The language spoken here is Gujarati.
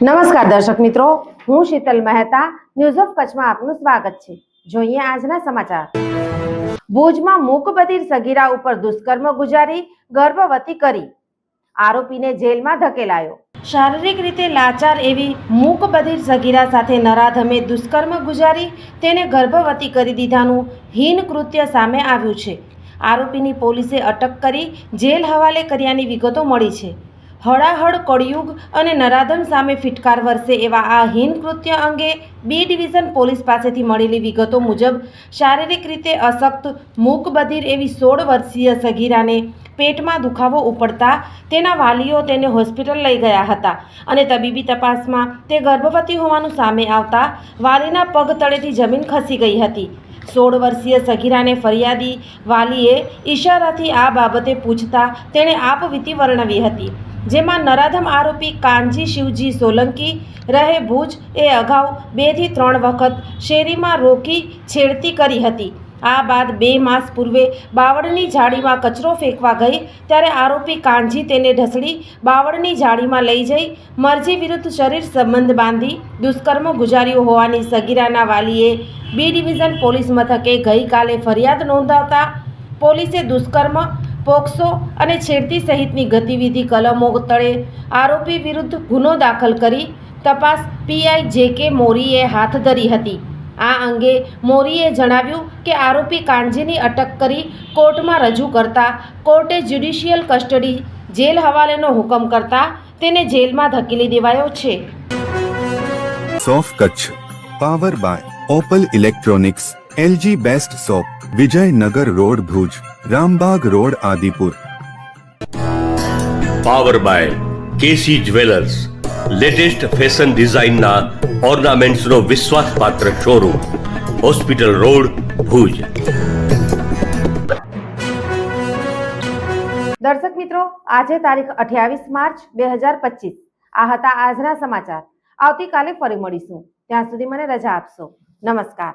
નમસ્કાર દર્શક મિત્રો, હું શીતલ મહેતા ન્યૂઝ ઓફ કચ્છમાં આપનું સ્વાગત છે. જોઈએ આજના સમાચાર. ભુજમાં મૂકબધિર સગીરા ઉપર દુષ્કર્મ ગુજારી, ગર્ભવતી કરી. આરોપીને જેલમાં ધકેલાયો. શારીરિક રીતે લાચાર એવી મૂકબધિર સગીરા સાથે નરાધમે દુષ્કર્મ ગુજારી, તેને ગર્ભવતી કરી દીધાનું હીન કૃત્ય સામે આવ્યું છે. આરોપીની પોલીસે અટક કરી જેલ હવાલે કર્યાની વિગતો મળી છે. હળાહળ, કળિયુગ અને નરાધમ સામે ફિટકાર વરસે એવા આ હીન કૃત્ય અંગે બી ડિવિઝન પોલીસ પાસેથી મળેલી વિગતો મુજબ, શારીરિક રીતે અશક્ત, મૂકબધિર એવી સોળ વર્ષીય સગીરાને પેટમાં દુખાવો ઉપડતા તેના વાલીઓ તેને હોસ્પિટલ લઈ ગયા હતા અને તબીબી તપાસમાં તે ગર્ભવતી હોવાનું સામે આવતા વાલીના પગ તળેથી જમીન ખસી ગઈ હતી. સોળ વર્ષીય સગીરાને ફરિયાદી વાલીએ ઈશારાથી આ બાબતે પૂછતા તેણે આપવીતી વર્ણવી હતી. જેમાં નરાધમ આરોપી કાનજી શિવજી સોલંકી રહે ભુજ એ અગાઉ બેથી ત્રણ વખત શેરીમાં રોકી છેડતી કરી હતી. આ બાદ બે માસ પૂર્વે બાવળની જાળીમાં કચરો ફેંકવા ગઈ, ત્યારે આરોપી કાનજી તેને ઢસડી બાવળની જાળીમાં લઈ જઈ, મરજી વિરુદ્ધ શરીર સંબંધ બાંધી દુષ્કર્મ ગુજાર્યું હોવાની સગીરાના વાલીએ બી ડિવિઝન પોલીસ મથકે ગઈકાલે ફરિયાદ નોંધાવતા પોલીસે દુષ્કર્મ પોક્સો અને છેડતી સહિતની ગતિવિધિ કલમો તળે આરોપી વિરુદ્ધ ગુનો દાખલ કરી તપાસ પીઆઈ જે કે મોરીએ હાથ ધરી હતી. આ અંગે મોરીએ જણાવ્યું કે આરોપી કાંજીની અટક કરી કોર્ટમાં રજૂ કરતા કોર્ટે જ્યુડિશિયલ કસ્ટડી જેલ હવાલેનો હુકમ કરતા તેને જેલમાં ધકેલી દેવાયો છે. સોફ Kutch, power by Opal electronics, LG best shop Vijaynagar road Bhuj. Rambagh road Adipur. Power by KC jewellers latest fashion ડિઝાઇનના ઓર્નામેન્ટ્સનો વિશ્વાસપાત્ર શોરૂમ હોસ્પિટલ રોડ ભુજ. દર્શક મિત્રો આજે તારીખ અઠ્યાવીસ માર્ચ બે હજાર પચીસ. આ હતા આજના સમાચાર. આવતીકાલે ફરી મળીશું. ત્યાં સુધી મને રજા આપશો. નમસ્કાર.